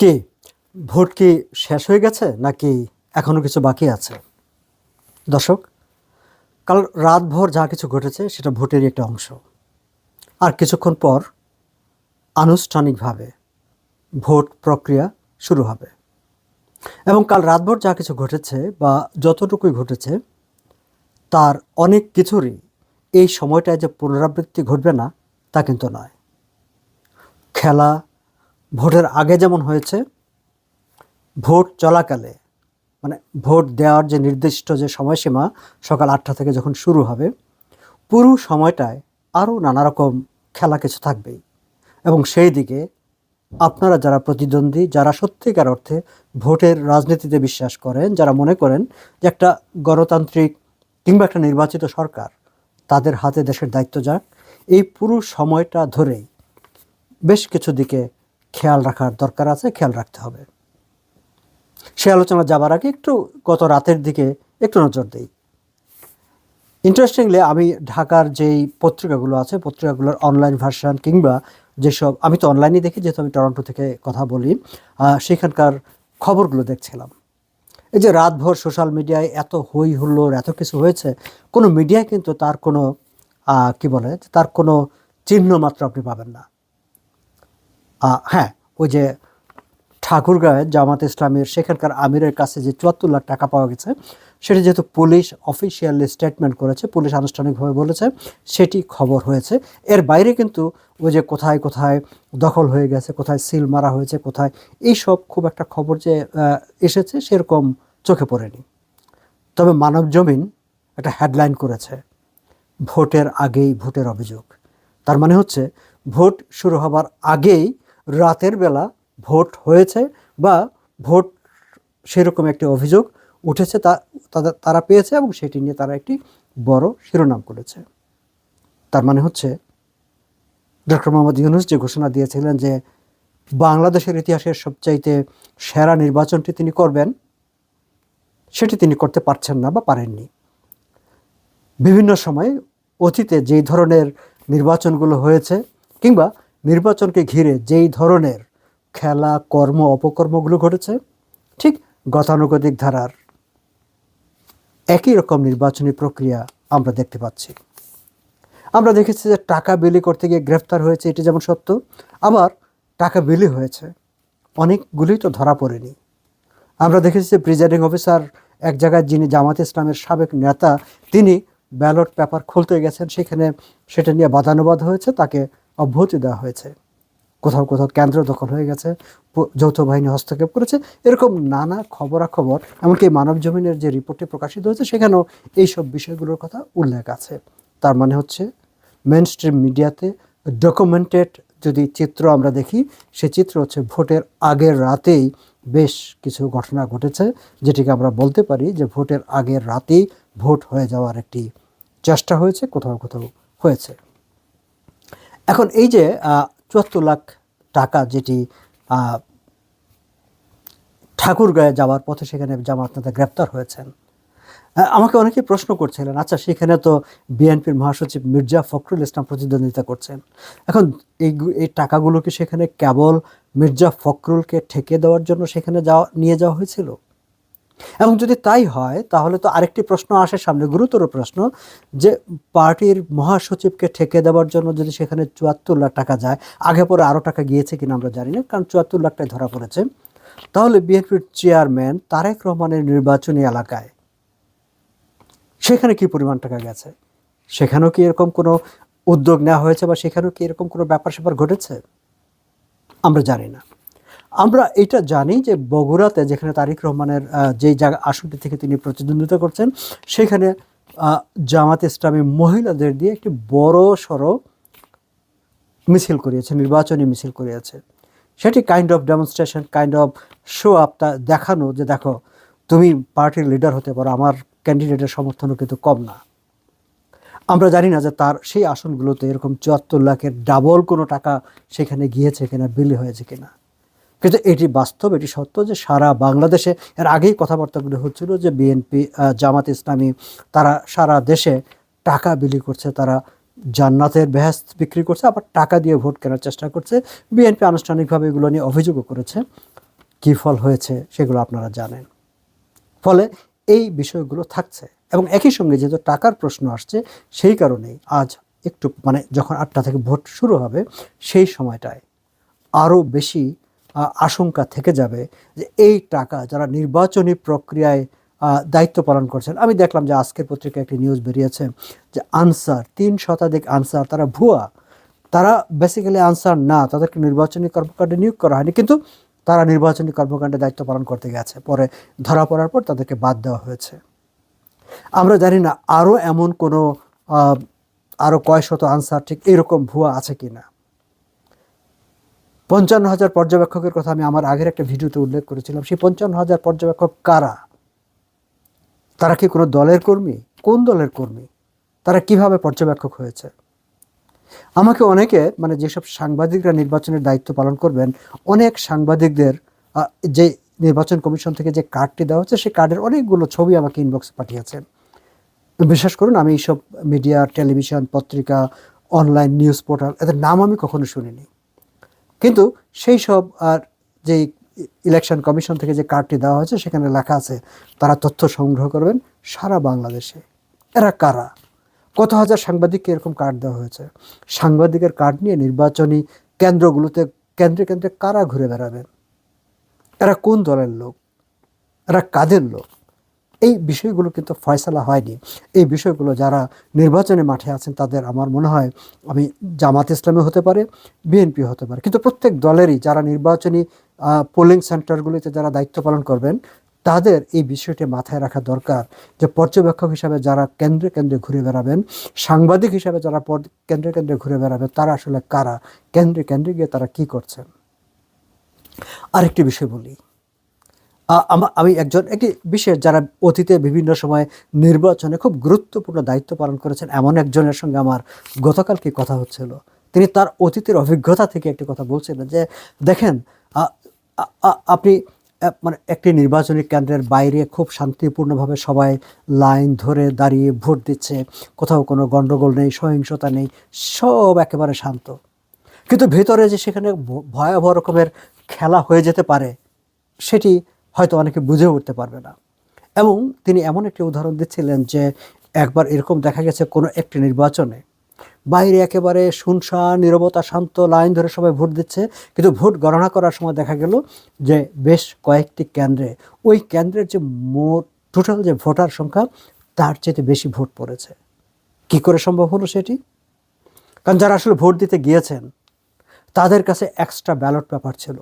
কি, ভোট কি শেষ হয়ে গেছে নাকি এখনও কিছু বাকি আছে? দর্শক, কাল রাতভর যা কিছু ঘটেছে সেটা ভোটেরই একটা অংশ। আর কিছুক্ষণ পর আনুষ্ঠানিকভাবে ভোট প্রক্রিয়া শুরু হবে। এবং কাল রাতভর যা কিছু ঘটেছে বা যতটুকুই ঘটেছে, তার অনেক কিছুরই এই সময়টায় যে পুনরাবৃত্তি ঘটবে না, তা কিন্তু নয়। খেলা ভোটের আগে যেমন হয়েছে, ভোট চলাকালে মানে ভোট দেওয়ার যে নির্দিষ্ট যে সময়সীমা সকাল আটটা থেকে যখন শুরু হবে, পুরো সময়টায় আরও নানা রকম খেলা কিছু থাকবেই। এবং সেই দিকে আপনারা যারা প্রতিদ্বন্দ্বী, যারা সত্যিকার অর্থে ভোটের রাজনীতিতে বিশ্বাস করেন, যারা মনে করেন যে একটা গণতান্ত্রিক কিংবা একটা নির্বাচিত সরকার তাদের হাতে দেশের দায়িত্ব যাক, এই পুরো সময়টা ধরেই বেশ কিছু দিকে খেয়াল রাখার দরকার আছে, খেয়াল রাখতে হবে। সে আলোচনা যাবার আগে একটু গত রাতের দিকে একটু নজর দেই। ইন্টারেস্টিংলি আমি ঢাকার যেই পত্রিকাগুলো আছে, পত্রিকাগুলোর অনলাইন ভার্সন কিংবা যেসব, আমি তো অনলাইনে দেখি, যেহেতু আমি টরন্টো থেকে কথা বলি সেখানকার খবরগুলো দেখছিলাম। এই যে রাতভর সোশ্যাল মিডিয়ায় এত হই হুল্লোড়, এত কিছু হয়েছে, কোনো মিডিয়ায় কিন্তু তার কোনো কি বলে, তার কোনো চিহ্ন মাত্র আপনি পাবেন না। হ্যাঁ ওই যে ঠাকুরগাঁয়ে জামাত ইসলামের সেখানকার আমিরের কাছে যে চুয়াত্তর লাখ টাকা পাওয়া গেছে, সেটি যেহেতু পুলিশ অফিসিয়ালি স্টেটমেন্ট করেছে, পুলিশ আনুষ্ঠানিকভাবে বলেছে, সেটি খবর হয়েছে। এর বাইরে কিন্তু ওই যে কোথায় কোথায় দখল হয়ে গেছে, কোথায় সিল মারা হয়েছে, কোথায় এইসব খুব একটা খবর যে এসেছে সেরকম চোখে পড়েনি। তবে মানব জমিন একটা হেডলাইন করেছে, ভোটের আগেই ভোটের অভিযোগ। তার মানে হচ্ছে, ভোট শুরু হবার আগেই রাতের বেলা ভোট হয়েছে বা ভোট সেরকম একটি অভিযোগ উঠেছে তা তারা পেয়েছে এবং সেটি নিয়ে তারা একটি বড় শিরোনাম করেছে। তার মানে হচ্ছে, ডক্টর মোহাম্মদ ইউনুস যে ঘোষণা দিয়েছিলেন যে বাংলাদেশের ইতিহাসের সবচাইতে সেরা নির্বাচনটি তিনি করবেন, সেটি তিনি করতে পারছেন না বা পারেননি। বিভিন্ন সময় অতীতে যেই ধরনের নির্বাচনগুলো হয়েছে কিংবা নির্বাচনকে ঘিরে যেই ধরনের খেলা, কর্ম, অপকর্মগুলো ঘটেছে, ঠিক গতানুগতিক ধারার একই রকম নির্বাচনী প্রক্রিয়া আমরা দেখতে পাচ্ছি। আমরা দেখেছি যে টাকা বিলি করতে গিয়ে গ্রেফতার হয়েছে, এটি যেমন সত্য, আবার টাকা বিলি হয়েছে। অনেকগুলি তো ধরা পড়েনি। আমরা দেখেছি যে প্রিজাইডিং অফিসার এক জায়গায় যিনি জামাত ইসলামের সাবেক নেতা, তিনি ব্যালট পেপার খুলতে গেছেন, সেখানে সেটা নিয়ে বাদানুবাদ হয়েছে, তাকে অব্যাহতি দেওয়া হয়েছে। কোথাও কোথাও কেন্দ্র দখল হয়ে গেছে যৌথ বাহিনী হস্তক্ষেপ করেছে। এরকম নানা খবরাখবর, এমনকি মানব জমিনের যে রিপোর্টটি প্রকাশিত হয়েছে, সেখানেও এইসব বিষয়গুলোর কথা উল্লেখ আছে। তার মানে হচ্ছে মেন স্ট্রিম মিডিয়াতে ডকুমেন্টেড যদি চিত্র আমরা দেখি, সে চিত্র হচ্ছে ভোটের আগের রাতেই বেশ কিছু ঘটনা ঘটেছে, যেটিকে আমরা বলতে পারি যে ভোটের আগের রাতেই ভোট হয়ে যাওয়ার একটি চেষ্টা হয়েছে, কোথাও কোথাও হয়েছে। এখন এই যে চুয়াত্তর লাখ টাকা যেটি ঠাকুরগাঁয়ে যাওয়ার পথে সেখানে জামাত নেতা গ্রেপ্তার হয়েছেন। আমাকে অনেকেই প্রশ্ন করছিলেন আচ্ছা সেখানে তো বিএনপির মহাসচিব মির্জা ফখরুল ইসলাম প্রতিদ্বন্দ্বিতা করছেন। এখন এই এই টাকাগুলোকে সেখানে কেবল মির্জা ফখরুলকে ঠেকে দেওয়ার জন্য সেখানে যাওয়া, নিয়ে যাওয়া হয়েছিল? এবং যদি তাই হয়, তাহলে তো আরেকটি প্রশ্ন আসে সামনে, গুরুতর প্রশ্ন, যে পার্টির মহাসচিবকে ঠেকে দেওয়ার জন্য যদি সেখানে চুয়াত্তর লাখ টাকা যায়, আগে পরে আরও টাকা গিয়েছে কিনা আমরা জানি না, কারণ চুয়াত্তর লাখটাই ধরা পড়েছে। তাহলে বিএনপির চেয়ারম্যান তারেক রহমানের নির্বাচনী এলাকায় সেখানে কি পরিমাণ টাকা গেছে? সেখানেও কি এরকম কোনো উদ্যোগ নেওয়া হয়েছে বা সেখানেও কি এরকম কোনো ব্যাপার স্যাপার ঘটেছে? আমরা জানি না। আমরা এটা জানি যে বগুড়াতে যেখানে তারিক রহমানের যেই জায়গা আসনটি থেকে তিনি প্রতিদ্বন্দ্বিতা করছেন, সেখানে জামাত ইসলামী মহিলাদের দিয়ে একটি বড় সড়ো মিছিল করিয়েছে, নির্বাচনী মিছিল করিয়েছে। সেটি kind of demonstration kind of show up দেখানো যে দেখো, তুমি পার্টির লিডার হতে পারো, আমার ক্যান্ডিডেটের সমর্থনও কিন্তু কম না। আমরা জানি না যে তার, সেই আসনগুলোতে এরকম চুয়াত্তর লাখের ডাবল কোনো টাকা সেখানে গিয়েছে কিনা, বিলি হয়েছে কিনা। কিন্তু এটি বাস্তব, এটি সত্য যে সারা বাংলাদেশে, এর আগেই কথাবার্তাগুলো হচ্ছিল যে বিএনপি জামাত ইসলামী, তারা সারা দেশে টাকা বিলি করছে, তারা জান্নাতের বেহেস্ত বিক্রি করছে, আবার টাকা দিয়ে ভোট কেনার চেষ্টা করছে। বিএনপি আনুষ্ঠানিকভাবে এগুলো নিয়ে অভিযোগও করেছে। কী ফল হয়েছে সেগুলো আপনারা জানেন। ফলে এই বিষয়গুলো থাকছে এবং একই সঙ্গে যেহেতু টাকার প্রশ্ন আসছে, সেই কারণেই আজ একটু মানে যখন আটটা থেকে ভোট শুরু হবে, সেই সময়টায় আরও বেশি আশঙ্কা থেকে যাবে যে এই টাকা যারা নির্বাচনী প্রক্রিয়ায় দায়িত্ব পালন করছেন, আমি দেখলাম যে আজকের পত্রিকায় একটি নিউজ বেরিয়েছে যে আনসার, তিন শতাধিক আনসার, তারা ভুয়া। তারা বেসিক্যালি আনসার না, তাদেরকে নির্বাচনী কর্মকাণ্ডে নিয়োগ করা হয়নি, কিন্তু তারা নির্বাচনী কর্মকাণ্ডে দায়িত্ব পালন করতে গেছে। পরে ধরা পড়ার পর তাদেরকে বাদ দেওয়া হয়েছে। আমরা জানি না আরও এমন কোনো আরও কয় শত আনসার ঠিক এরকম ভুয়া আছে কি না পঞ্চান্ন হাজার পর্যবেক্ষকের কথা আমি আমার আগের একটা ভিডিওতে উল্লেখ করেছিলাম। সেই পঞ্চান্ন হাজার পর্যবেক্ষক কারা? তারা কি কোনো দলের কর্মী? কোন দলের কর্মী? তারা কীভাবে পর্যবেক্ষক হয়েছে? আমাকে অনেকে মানে যেসব সাংবাদিকরা নির্বাচনের দায়িত্ব পালন করবেন, অনেক সাংবাদিকদের যে নির্বাচন কমিশন থেকে যে কার্ডটি দেওয়া হচ্ছে, সেই কার্ডের অনেকগুলো ছবি আমাকে ইনবক্সে পাঠিয়েছেন। বিশ্বাস করুন, আমি এইসব মিডিয়া, টেলিভিশন, পত্রিকা অনলাইন নিউজ পোর্টাল এদের নাম আমি কখনো শুনিনি। কিন্তু সেই সব আর যে ইলেকশন কমিশন থেকে যে কার্ডটি দেওয়া হয়েছে, সেখানে লেখা আছে, তারা তথ্য সংগ্রহ করবেন সারা বাংলাদেশে। এরা কারা? কত হাজার সাংবাদিককে এরকম কার্ড দেওয়া হয়েছে? সাংবাদিকের কার্ড নিয়ে নির্বাচনী কেন্দ্রগুলোতে কেন্দ্রে কেন্দ্রে কারা ঘুরে বেড়াবেন? এরা কোন দলের লোক? এরা কাদের লোক? এই বিষয়গুলো কিন্তু ফয়সালা হয়নি। এই বিষয়গুলো যারা নির্বাচনে মাঠে আছেন, তাদের আমার মনে হয়, আমি জামাত ইসলামী হতে পারে, বিএনপি হতে পারে। কিন্তু প্রত্যেক দলেরই যারা নির্বাচনী পোলিং সেন্টারগুলিতে যারা দায়িত্ব পালন করবেন, তাদের এই বিষয়টি মাথায় রাখা দরকার যে পর্যবেক্ষক হিসাবে যারা কেন্দ্রে কেন্দ্রে ঘুরে বেড়াবেন, সাংবাদিক হিসাবে যারা কেন্দ্রে কেন্দ্রে ঘুরে বেড়াবেন, তারা আসলে কারা, কেন্দ্রে কেন্দ্রে গিয়ে তারা কি করছেন? আরেকটি বিষয় বলি। আমা- একজন একটি বিশেষ যারা অতীতে বিভিন্ন সময় নির্বাচনে খুব গুরুত্বপূর্ণ দায়িত্ব পালন করেছেন, এমন একজনের সঙ্গে আমার গতকালকে কথা হচ্ছিল। তিনি তার অতীতের অভিজ্ঞতা থেকে একটি কথা বলছিলেন যে, দেখেন আপনি মানে একটি নির্বাচনী কেন্দ্রের বাইরে খুব শান্তিপূর্ণভাবে সবাই লাইন ধরে দাঁড়িয়ে ভোট দিচ্ছে, কোথাও কোনো গণ্ডগোল নেই, সহিংসতা নেই, সব একেবারে শান্ত। কিন্তু ভেতরে যে সেখানে ভয়াবহ রকমের খেলা হয়ে যেতে পারে, সেটি হয়তো অনেকে বুঝে উঠতে পারবে না। এবং তিনি এমন একটি উদাহরণ দিচ্ছিলেন যে, একবার এরকম দেখা গেছে কোনো একটি নির্বাচনে বাইরে একেবারে শুনশান, নীরবতা শান্ত লাইন ধরে সবাই ভোট দিচ্ছে, কিন্তু ভোট গণনা করার সময় দেখা গেল যে বেশ কয়েকটি কেন্দ্রে, ওই কেন্দ্রের যে মোট টোটাল যে ভোটার সংখ্যা, তার চেয়ে বেশি ভোট পড়েছে। কি করে সম্ভব হলো সেটি? কারণ যারা আসলে ভোট দিতে গিয়েছেন, তাদের কাছে এক্সট্রা ব্যালট পেপার ছিল।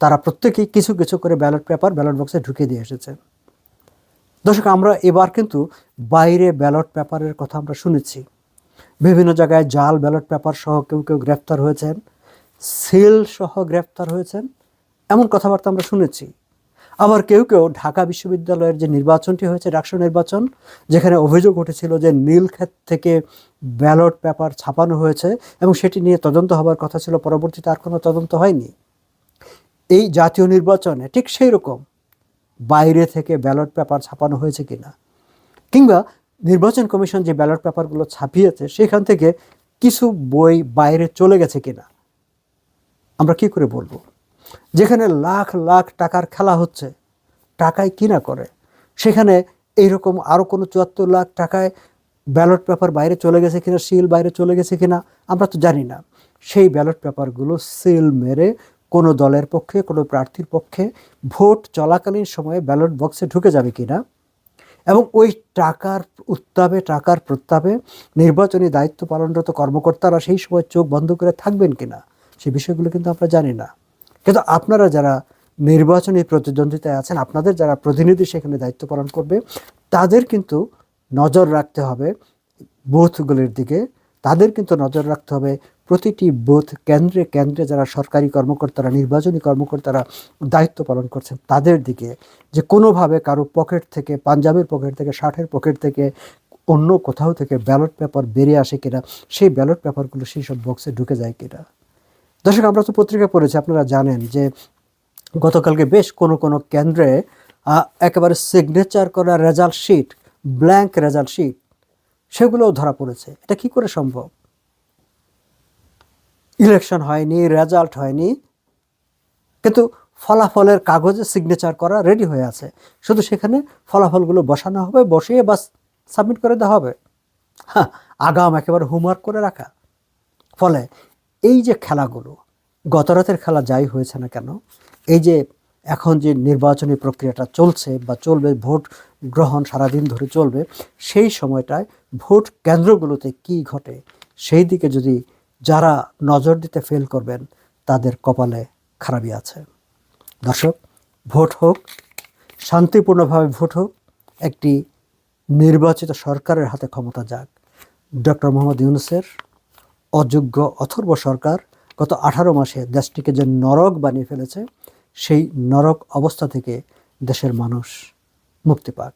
তারা প্রত্যেকেই কিছু কিছু করে ব্যালট পেপার ব্যালট বক্সে ঢুকিয়ে দিয়ে এসেছে। দর্শক, আমরা এবার কিন্তু বাইরে ব্যালট পেপারের কথা আমরা শুনেছি। বিভিন্ন জায়গায় জাল ব্যালট পেপার সহ কেউ কেউ গ্রেপ্তার হয়েছেন, সেল সহ গ্রেপ্তার হয়েছেন, এমন কথাবার্তা আমরা শুনেছি। আবার কেউ কেউ ঢাকা বিশ্ববিদ্যালয়ের যে নির্বাচনটি হয়েছে, ডাকসু নির্বাচন, যেখানে অভিযোগ উঠেছিল যে নীলক্ষেত থেকে ব্যালট পেপার ছাপানো হয়েছে এবং সেটি নিয়ে তদন্ত হবার কথা ছিল, পরবর্তীতে আর কোনো তদন্ত হয়নি। এই জাতীয় নির্বাচনে ঠিক সেই রকম বাইরে থেকে ব্যালট পেপার ছাপানো হয়েছে কিনা? কিংবা নির্বাচন কমিশন যে ব্যালট পেপারগুলো ছাপিয়েছে, সেখান থেকে কিছু বই বাইরে চলে গেছে কিনা? আমরা কি করে বলব? যেখানে লাখ লাখ টাকার খেলা হচ্ছে, টাকায় কিনা করে? সেখানে এইরকম আরও কোনো চুয়াত্তর লাখ টাকায় ব্যালট পেপার বাইরে চলে গেছে কিনা, সিল বাইরে চলে গেছে কিনা, আমরা তো জানি না। সেই ব্যালট পেপারগুলো সিল মেরে কোনো দলের পক্ষে, কোনো প্রার্থীর পক্ষে ভোট চলাকালীন সময়ে ব্যালট বক্সে ঢুকে যাবে কি না এবং ওই টাকার উত্তাপে, টাকার প্রত্যাপে নির্বাচনী দায়িত্ব পালনরত কর্মকর্তারা সেই সময় চোখ বন্ধ করে থাকবেন কি না সেই বিষয়গুলো কিন্তু আমরা জানি না। কিন্তু আপনারা যারা নির্বাচনী প্রতিদ্বন্দ্বিতায় আছেন, আপনাদের যারা প্রতিনিধি সেখানে দায়িত্ব পালন করবে, তাদের কিন্তু নজর রাখতে হবে বুথগুলির দিকে। তাদের কিন্তু নজর রাখতে হবে প্রতিটি বুথ কেন্দ্রে কেন্দ্রে যারা সরকারি কর্মকর্তারা, নির্বাচনী কর্মকর্তারা দায়িত্ব পালন করছেন, তাদের দিকে যে কোনোভাবে কারও পকেট থেকে, পাঞ্জাবের পকেট থেকে, ষাটের পকেট থেকে অন্য কোথাও থেকে ব্যালট পেপার বেরিয়ে আসে কিনা, সেই ব্যালট পেপারগুলো সেই সব বক্সে ঢুকে যায় কিনা। দর্শক, আমরা তো পত্রিকা পড়েছি, আপনারা জানেন যে গতকালকে বেশ কোনো কোনো কেন্দ্রে একেবারে সিগনেচার করা result sheet blank result sheet সেগুলোও ধরা পড়েছে। এটা কি করে সম্ভব? ইলেকশন হয়নি রেজাল্ট হয়নি, কিন্তু ফলাফলের কাগজে সিগনেচার করা রেডি হয়ে আছে। শুধু সেখানে ফলাফলগুলো বসানো হবে, বসিয়ে বাস সাবমিট করে দেওয়া হবে। হ্যাঁ আগাম একেবারে হোমওয়ার্ক করে রাখা। ফলে এই যে খেলাগুলো গত রাতের খেলা যাই হয়েছে না কেন, এই যে এখন যে নির্বাচনী প্রক্রিয়াটা চলছে বা চলবে, ভোট গ্রহণ সারাদিন ধরে চলবে, সেই সময়টায় ভোট কেন্দ্রগুলোতে কি ঘটে, সেই দিকে যদি যারা নজর দিতে ফেল করবেন, তাদের কপালে খারাপই আছে। দর্শক, ভোট হোক, শান্তিপূর্ণভাবে ভোট হোক, একটি নির্বাচিত সরকারের হাতে ক্ষমতা যাক। ডক্টর মোহাম্মদ ইউনুসের অযোগ্য অথর্ব সরকার গত আঠারো মাসে দেশটিকে যে নরক বানিয়ে ফেলেছে, সেই নরক অবস্থা থেকে দেশের মানুষ মুক্তি পাক।